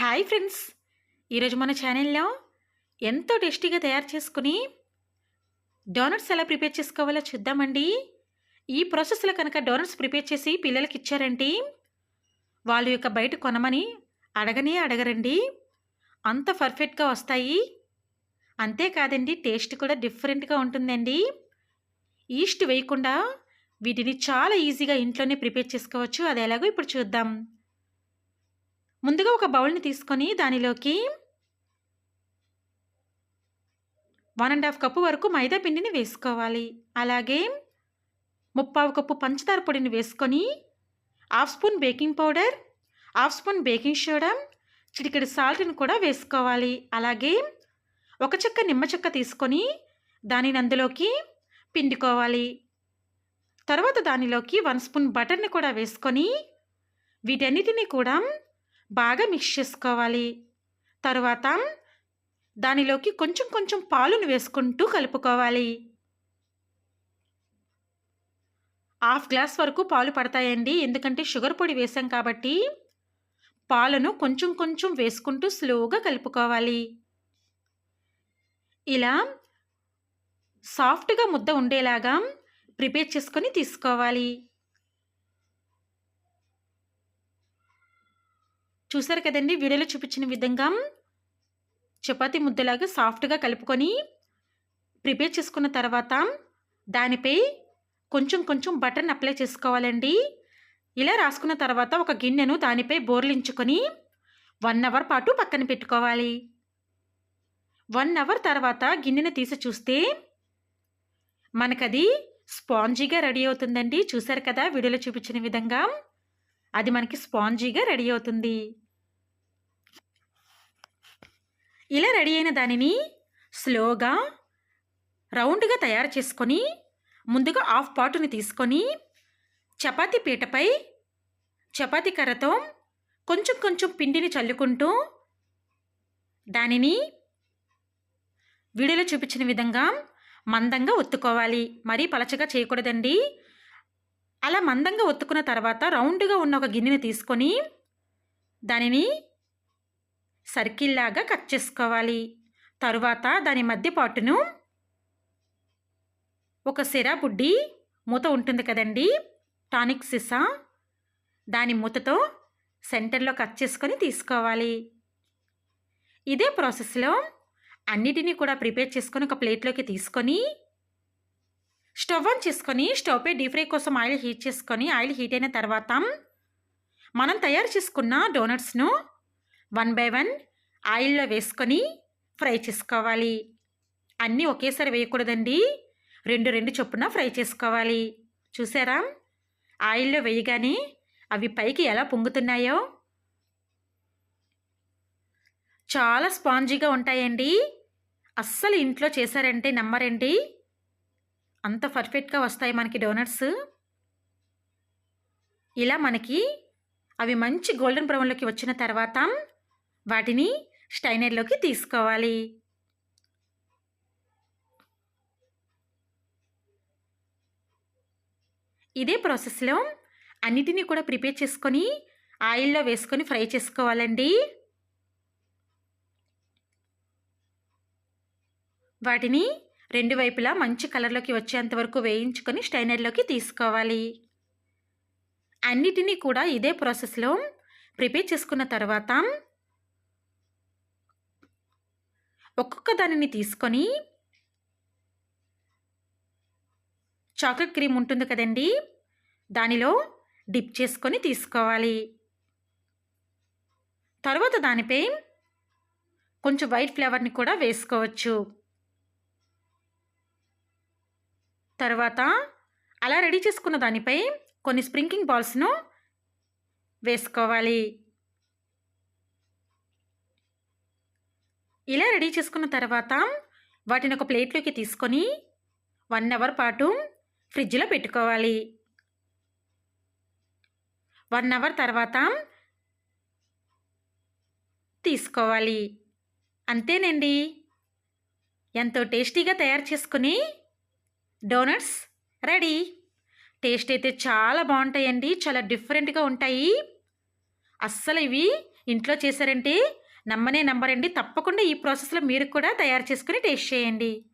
Hi friends. ఈరోజు మన ఛానల్లో ఎంతో టేస్టీగా తయారు చేసుకుని డోనట్స్ ఎలా ప్రిపేర్ చేసుకోవాలో చూద్దామండి. ఈ ప్రాసెస్లో కనుక డోనట్స్ ప్రిపేర్ చేసి పిల్లలకి ఇచ్చారంటే వాళ్ళు యొక్క బయట కొనమని అడగనే అడగరండి. అంత పర్ఫెక్ట్గా వస్తాయి. అంతేకాదండి టేస్ట్ కూడా డిఫరెంట్గా ఉంటుందండి. ఈస్ట్ వేయకుండా వీటిని చాలా ఈజీగా ఇంట్లోనే ప్రిపేర్ చేసుకోవచ్చు. అది ఎలాగో ఇప్పుడు చూద్దాం. ముందుగా ఒక బౌల్ని తీసుకొని దానిలోకి వన్ అండ్ హాఫ్ కప్పు వరకు మైదా పిండిని వేసుకోవాలి. అలాగే ముప్పావు కప్పు పంచదార పొడిని వేసుకొని half spoon baking powder half spoon baking soda చిటికెడు సాల్ట్ని కూడా వేసుకోవాలి. అలాగే ఒక చెక్క నిమ్మ చెక్క తీసుకొని దానిని అందులోకి పిండుకోవాలి. తర్వాత దానిలోకి వన్ స్పూన్ బటర్ని కూడా వేసుకొని వీటన్నిటిని కూడా బాగా మిక్స్ చేసుకోవాలి. తరువాత దానిలోకి కొంచెం కొంచెం పాలును వేసుకుంటూ కలుపుకోవాలి. హాఫ్ గ్లాస్ వరకు పాలు పడతాయండి. ఎందుకంటే షుగర్ పొడి వేసాం కాబట్టి పాలను కొంచెం కొంచెం వేసుకుంటూ స్లోగా కలుపుకోవాలి. ఇలా సాఫ్ట్గా ముద్ద ఉండేలాగా ప్రిపేర్ చేసుకొని తీసుకోవాలి. చూసారు కదండి? వీడియోలో చూపించిన విధంగా చపాతి ముద్దలాగా సాఫ్ట్గా కలుపుకొని ప్రిపేర్ చేసుకున్న తర్వాత దానిపై కొంచెం కొంచెం బటర్ని అప్లై చేసుకోవాలండి. ఇలా రాసుకున్న తర్వాత ఒక గిన్నెను దానిపై బోర్లించుకొని వన్ అవర్ పాటు పక్కన పెట్టుకోవాలి. వన్ అవర్ తర్వాత గిన్నెను తీసి చూస్తే మనకది స్పాంజీగా రెడీ అవుతుందండి. చూసారు కదా? వీడియోలో చూపించిన విధంగా అది మనకి స్పాంజీగా రెడీ అవుతుంది. ఇలా రెడీ అయిన దానిని స్లోగా రౌండ్గా తయారు చేసుకొని ముందుగా హాఫ్ పాటుని తీసుకొని చపాతి పీటపై చపాతీ కర్రతో కొంచెం కొంచెం పిండిని చల్లుకుంటూ దానిని వీడియోలో చూపించిన విధంగా మందంగా ఒత్తుకోవాలి. మరీ పలచగా చేయకూడదండి. అలా మందంగా ఒత్తుకున్న తర్వాత రౌండ్గా ఉన్న ఒక గిన్నెని తీసుకొని దానిని సర్కిల్ లాగా కట్ చేసుకోవాలి. తరువాత దాని మధ్య పాటును ఒక సిరా బుడ్డి మూత ఉంటుంది కదండి టానిక్ సిసా. దాని మూతతో సెంటర్లో కట్ చేసుకొని తీసుకోవాలి. ఇదే ప్రాసెస్లో అన్నిటినీ కూడా ప్రిపేర్ చేసుకొని ఒక ప్లేట్లోకి తీసుకొని స్టవ్ ఆన్ చేసుకొని స్టవ్పై డీప్ ఫ్రై కోసం ఆయిల్ హీట్ చేసుకొని ఆయిల్ హీట్ అయిన తర్వాత మనం తయారు చేసుకున్న డోనట్స్ను వన్ బై వన్ ఆయిల్లో వేసుకొని ఫ్రై చేసుకోవాలి. అన్నీ ఒకేసారి వేయకూడదండి. రెండు రెండు చొప్పున ఫ్రై చేసుకోవాలి. చూసారా? ఆయిల్లో వేయగానే అవి పైకి ఎలా పొంగుతున్నాయో? చాలా స్పాంజీగా ఉంటాయండి. అస్సలు ఇంట్లో చేశారంటే నమ్మరండి. అంత పర్ఫెక్ట్గా వస్తాయి మనకి డోనట్స్. ఇలా మనకి అవి మంచి గోల్డెన్ బ్రౌన్లోకి వచ్చిన తర్వాత వాటిని స్టైనర్లోకి తీసుకోవాలి. ఇదే ప్రాసెస్లో అన్నిటినీ కూడా ప్రిపేర్ చేసుకొని ఆయిల్లో వేసుకొని ఫ్రై చేసుకోవాలండి. వాటిని రెండు వైపులా మంచి కలర్లోకి వచ్చేంత వరకు వేయించుకొని స్టైనర్లోకి తీసుకోవాలి. అన్నిటినీ కూడా ఇదే ప్రాసెస్లో ప్రిపేర్ చేసుకున్న తర్వాత ఒక్కొక్క దానిని తీసుకొని చాక్లెట్ క్రీమ్ ఉంటుంది కదండి దానిలో డిప్ చేసుకొని తీసుకోవాలి. తర్వాత దానిపై కొంచెం వైట్ ఫ్లేవర్ని కూడా వేసుకోవచ్చు. తర్వాత అలా రెడీ చేసుకున్న దానిపై కొన్ని స్ప్రింకింగ్ బాల్స్ను వేసుకోవాలి. ఇలా రెడీ చేసుకున్న తర్వాత వాటిని ఒక ప్లేట్లోకి తీసుకొని వన్ అవర్ పాటు ఫ్రిడ్జ్లో పెట్టుకోవాలి. వన్ అవర్ తర్వాత తీసుకోవాలి. అంతేనండి. ఎంతో టేస్టీగా తయారు చేసుకుని డోనట్స్ రెడీ. టేస్ట్ అయితే చాలా బాగుంటాయండి. చాలా డిఫరెంట్గా ఉంటాయి. అస్సలు ఇవి ఇంట్లో చేశారంటే నమ్మనే నమ్మరండి. తప్పకుండా ఈ ప్రాసెస్లో మీరు కూడా తయారు చేసుకుని టేస్ట్ చేయండి.